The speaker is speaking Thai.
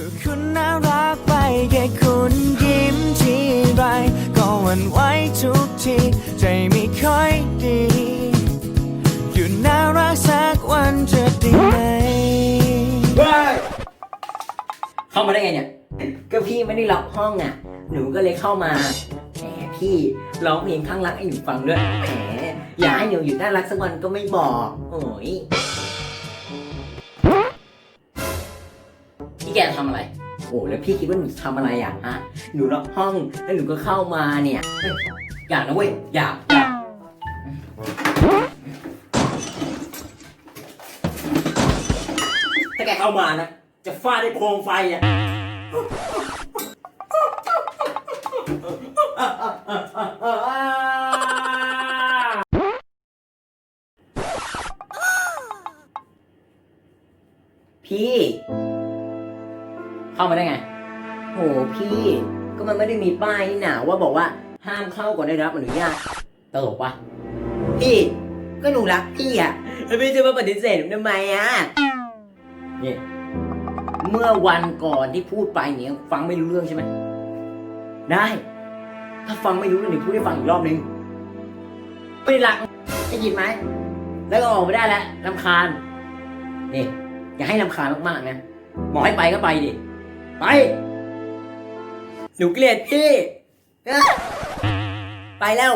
ก็คุณน่ารักไปแค่คุณยิ้มทีไรก็หวันไหวทุกที ใจไม่ค่อยดีอยู่น่ารักสักวันจะดีไหมเข้ามาได้ไงเนี่ย ก็พี่ไม่ได้ล็อกห้องอะ หนูก็เลยเข้ามาแหมพี่ร้องเพลงข้างรักให้หนูฟังด้วยแหมอยากให้หนูอยู่น่ารักสักวันก็ไม่บอก โอ้ย พี่แกทำอะไร โอ้แล้วพี่คิดว่าหนูทำอะไรอะฮะหนูล็อกห้องแล้วหนูก็เข้ามาเนี่ยเฮ้ยอย่านะเว้ยอย่าอย่าถ้าแกเข้ามานะ จะฟาดด้วยโคมไฟอะพี่ เข้ามาได้ไง โหพี่ ก็มันไม่ได้มีป้ายนี่หนาว่าบอกว่าห้ามเข้าก่อนได้รับอนุญาตตลกปะพี่ ก็หนูรักพี่อะแล้วพี่จะมาปฏิเสธหนูทำไมอะนี่เมื่อวันก่อนที่พูดไปเนี่ยฟังไม่รู้เรื่องใช่ไหมได้ ถ้าฟังไม่รู้เรื่องเดี๋ยวพูดให้ฟังอีกรอบนึงไม่ได้รักได้ยินไหมแล้วก็ออกไม่ได้แล้วลำคาญนี่อย่าให้ลำคาญมากๆนะบอกให้ไปก็ไปดิ ไป หนูเกลียดพี่ ไปแล้ว